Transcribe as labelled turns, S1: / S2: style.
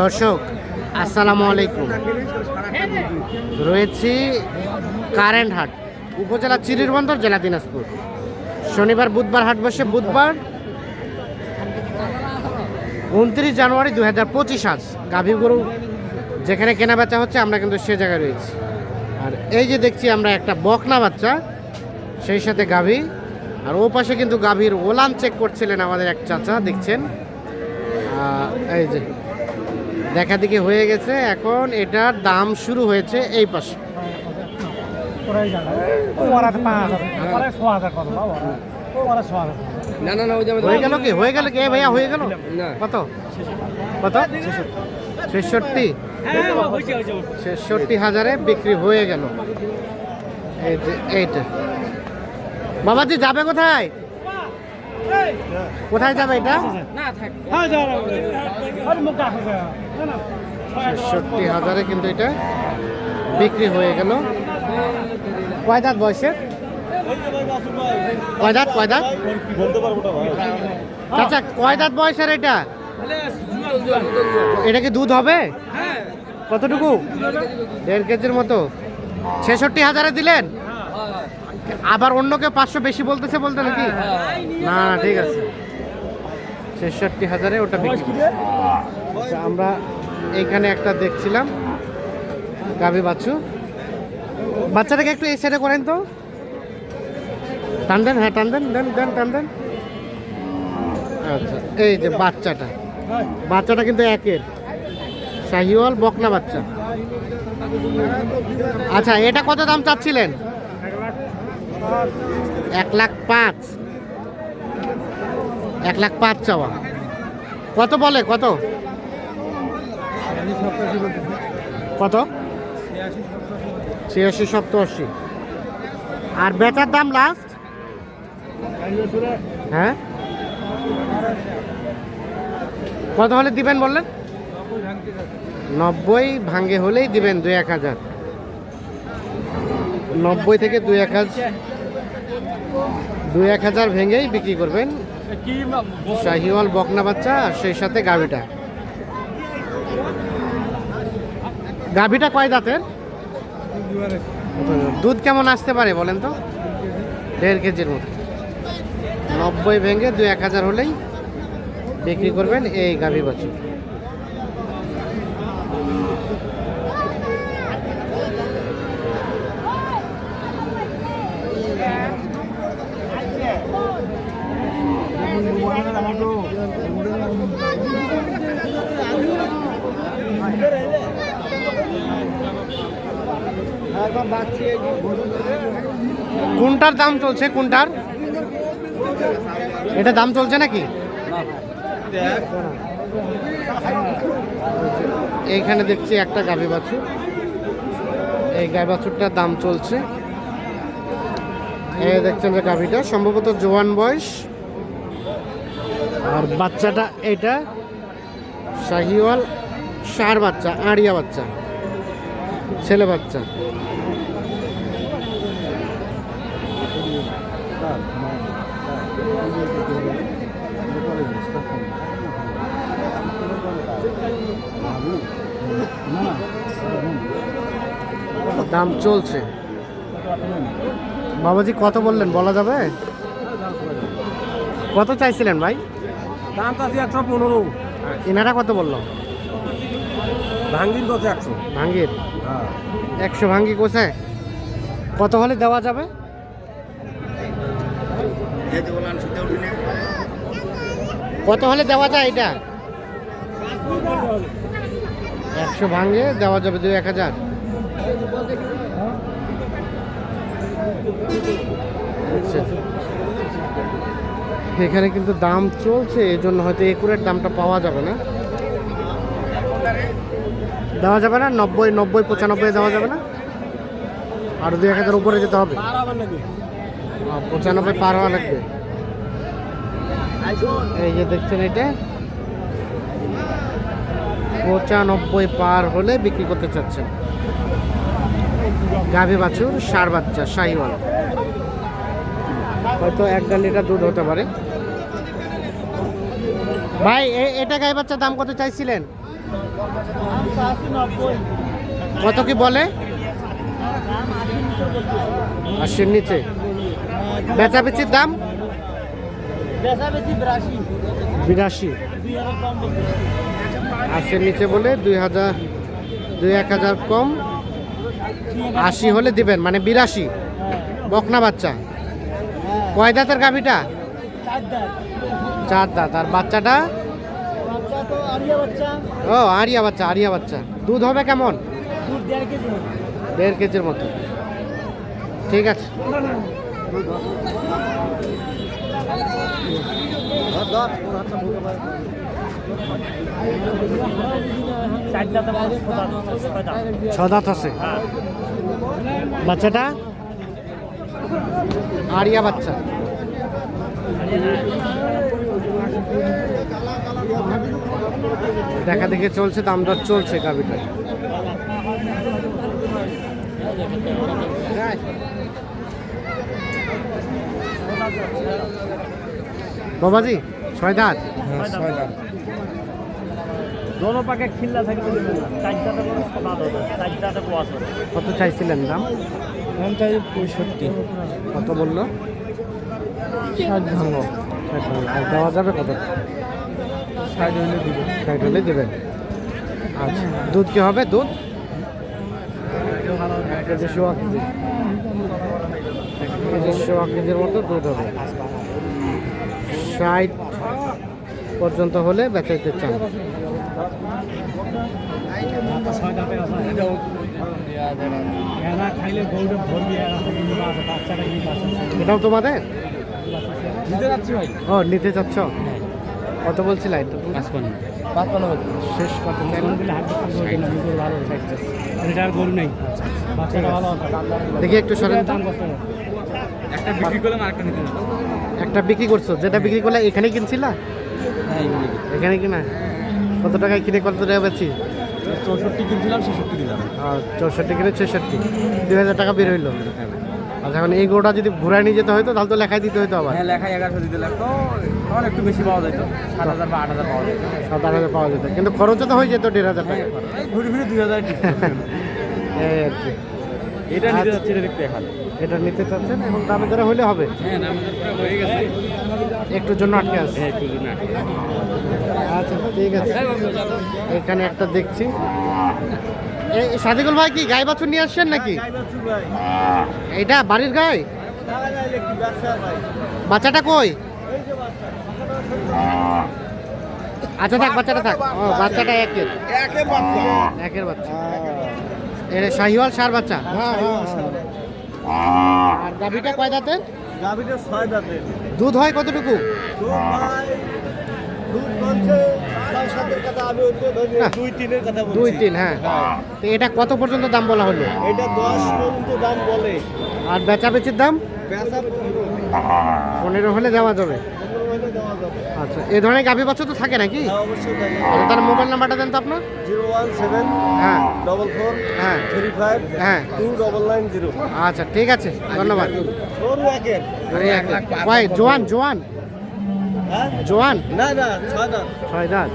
S1: দর্শক, আসসালামু আলাইকুম। রয়েছি কারেন্ট হাট উপজেলা চিরিরবন্দর, জেলা দিনাজপুর। শনিবার, বুধবার হাট বসে, বুধবার উনত্রিশ জানুয়ারি দু হাজার পঁচিশ আজ। গাভী গরু যেখানে কেনা বেচা হচ্ছে, আমরা কিন্তু সে জায়গায় রয়েছি। আর এই যে দেখছি আমরা একটা বকনা বাচ্চা, সেই সাথে গাভী। আর ও পাশে কিন্তু গাভীর ওলান চেক করছিলেন আমাদের এক চাচা, দেখছেন? এই যে দেখা দেখি হয়ে গেছে এখন এটার দাম শুরু হয়েছে এই পাশে।
S2: না না না
S1: হয়ে গেল কি? হয়ে গেল কি? এ ভাইয়া হয়ে গেল?
S2: না।
S1: কত? কত? ছেষট্টি। ছেষট্টি হাজারে বিক্রি হয়ে গেল। এই যে এইটা। বাবাজি যাবে কোথায়? কোথায় যাবে এটা? ছেষট্টি হাজারে কিন্তু এটা বিক্রি হয়ে গেল। কয় দাঁত বয়সের কয় দাঁত কয় দাঁত? চাচা কয় দাঁত বয়সের এটা? এটা কি দুধ হবে? কতটুকু? দেড় কেজির মতো। ছেষট্টি হাজারে দিলেন? আবার অন্যকে পাঁচশো বেশি বলতেছে বলতে নাকি? না না ঠিক আছে। ছেষট্টি হাজারে ওটা। আচ্ছা, আমরা এইখানে একটা দেখছিলাম গাভী বাচ্চু বাচ্চাটাকে একটু এই সাইডে করেন তো। টান দেন হ্যাঁ টান দেন দেন দেন টান দেন। আচ্ছা এই যে বাচ্চাটা। বাচ্চাটা কিন্তু একের। শাহিওয়াল বকনা বাচ্চা। আচ্ছা এটা কত দাম চাচ্ছিলেন? এক লাখ পাঁচ। এক লাখ পাঁচ চাওয়া। কত বলে? কত? কত? ছিয়াশি সপ্তাশি। আর বেচার দাম লাস্ট হ্যাঁ? কত হলে দিবেন বললেন? নব্বই ভাঙ্গে হলেই দিবেন দুই এক হাজার। নব্বই থেকে দুই এক হাজার। দুই এক হাজার ভেঙেই বিক্রি করবেন শাহিওয়াল বকনা বাচ্চা আর সেই সাথে গাভিটা। গাভিটা কয় দাঁতের? দুধ কেমন আসতে পারে বলেন তো? দেড় কেজির মতো। নব্বই ভেঙে দুই এক হাজার হলেই বিক্রি করবেন এই গাভী বাছুর। কোনটার দাম চলছে, কোনটার? এটা দাম চলছে নাকি? এইখানে দেখছি একটা গাভী বাছুর। এই গাভী বাছুরটার দাম চলছে। দেখছেন যে গাভীটা। সম্ভবত জোয়ান বয়স। আর বাচ্চাটা এটা শাহিওয়াল সার বাচ্চা, আড়িয়া বাচ্চা, ছেলে বাচ্চা। দাম চলছে। বাবাজি কত বললেন, বলা যাবে? কত চাইছিলেন ভাই?
S2: দাম তো আছে একশো পনেরো।
S1: এনারা কত বলল?
S2: ভাঙ্গির কত একশো।
S1: ভাঙ্গির?
S2: হ্যাঁ।
S1: একশো ভাঙ্গি কোথায় কত হলে দেওয়া যাবে? কত হলে দেওয়া যায় এটা? একশো ভাঙ্গে দেওয়া যাবে দুই এক হাজার। আচ্ছা। এখানে কিন্তু দাম চলছে এই জন্য হয়তো একুরের দামটা পাওয়া যাবে না। দেওয়া যাবে না? নব্বই নব্বই, পঁচানব্বই দেওয়া যাবে না? আর দুই এক হাজার উপরে যেতে হবে। পঁচানব্বই পার হওয়া লাগবে। এই যে দেখছেন এটা? পঁচানব্বই পার হলে বিক্রি করতে চাচ্ছেন। গাভী বাছুর, সার বাচ্চা শাহিওয়াল হয়তো এক লিটার দুধ হতে পারে। ভাই এ- এটা গাই বাচ্চার দাম কত চাইছিলেন? কত কি বলে? আশির নিচে। বেচা বেচির দাম বিরাশি। আশির নিচে বলে দুই হাজার দুই এক হাজার কম। আশি হলে দিবেন মানে বিরাশি। বকনা বাচ্চা। কয় দাঁতের গাভিটা? চার দাঁত আর বাচ্চাটা? ও, আরিয়া বাচ্চা আরিয়া বাচ্চা। দুধ হবে কেমন? দেড় কেজির মতো। ঠিক আছে। ছ দাঁত আছে। বাচ্চাটা? আরিয়া বাচ্চা। দেখা দেখে চলছে দাম দর চলছে গাভিটা। বাবাজি ছয় দাঁত?
S2: দোনো পাকে খিল্লা
S1: কত চাইছিলেন দাম?
S2: দাম চাই পঁয়ষট্টি।
S1: কত বলল?
S2: ষাট ভাঙো।
S1: ষাট আর দেওয়া যাবে কত?
S2: ষাট হলে দিবে।
S1: ষাট হলে দেবেন। আচ্ছা দুধ কি হবে? দুধ? কেজি সোয়া কেজি। এক কেজি সোয়া কেজির মতো দুধ হবে। ষাট পর্যন্ত হলে বেচাইতে চান। এটাও তোমাদের? ও নিতে চাচ্ছ কত বলছিলা এটা?
S2: পাঁচপান্ন। পাঁচপান্ন
S1: শেষ কত?
S2: এটার গরু নেই।
S1: দেখি একটু সরেন।
S2: একটা বিক্রি করলাম আরেকটা নিতে
S1: একটা বিক্রি করছ? যেটা বিক্রি করলে এখানে কিনছিলা?
S2: হ্যাঁ
S1: এখানে কিনা? কত টাকায় কিনে কত টাকা বেচি?
S2: চৌষট্টি কিনছিলাম ছেষট্টি দিলাম।
S1: আর চৌষট্টি কিনে ছেষট্টি। দুই হাজার টাকা বের হইল। আচ্ছা এখন এই গরুটা যদি ঘুরায় নিয়ে যেতে হয়তো তাহলে তো লেখাই দিতে হতো আবার।
S2: হ্যাঁ লেখায় এগারোশো দিতে লাগতো। তখন একটু বেশি পাওয়া যেত। সাত হাজার বা আট হাজার পাওয়া যেত।
S1: সাত আট হাজার পাওয়া যেত। কিন্তু খরচও তো হয়ে যেত দেড় হাজার টাকা।
S2: এই ঘুরে ফিরে দুই হাজার
S1: এই আর কি
S2: এটা নিতে যাচ্ছে এটা দেখতে এখন।
S1: এটা নিতে চাচ্ছেন? এবং দামে দরে হলে হবে।
S2: হ্যাঁ আমাদের পুরো হয়ে গেছে।
S1: একটু জন্য আটকে আছে।
S2: হ্যাঁ একটু না
S1: আচ্ছা ঠিক আছে। এখানে একটা দেখছি। এই সাদিকুল ভাই কি গাই বাছুর নিয়ে আসছেন নাকি? এটা বাড়ির গাই? বাচ্চাটা কই? আচ্ছা থাক বাচ্চাটা থাক। ও বাচ্চাটা একের। একের বাচ্চা। এটা শাহিওয়াল সার বাচ্চা? আর গাভিটা কয় দাঁতের?
S3: গাভীটা ছয় দাঁতে
S1: দুধ হয় কতটুকু?
S3: দুই বলছি।
S1: দুই তিন হ্যাঁ। তো এটা কত পর্যন্ত দাম বলা হলো?
S3: এটা দশ পর্যন্ত দাম বলে।
S1: আর বেচা বেচির দাম
S3: পনেরো
S1: হলে দেওয়া যাবে। আচ্ছা এই ধরনের গাভী বাচ্চা তো থাকে নাকি?
S3: হ্যাঁ
S1: তার মোবাইল নাম্বারটা দেন তো আপনার।
S3: জিরো ওয়ান সেভেন
S1: হ্যাঁ।
S3: ডবল ফোর
S1: হ্যাঁ।
S3: থ্রি ফাইভ
S1: হ্যাঁ।
S3: Two double nine zero.
S1: আচ্ছা ঠিক আছে। ধন্যবাদ। জোয়ান জোয়ান।
S3: হ্যাঁ
S1: জোয়ান
S3: না না ছয় দাঁত
S1: ছয় দাঁত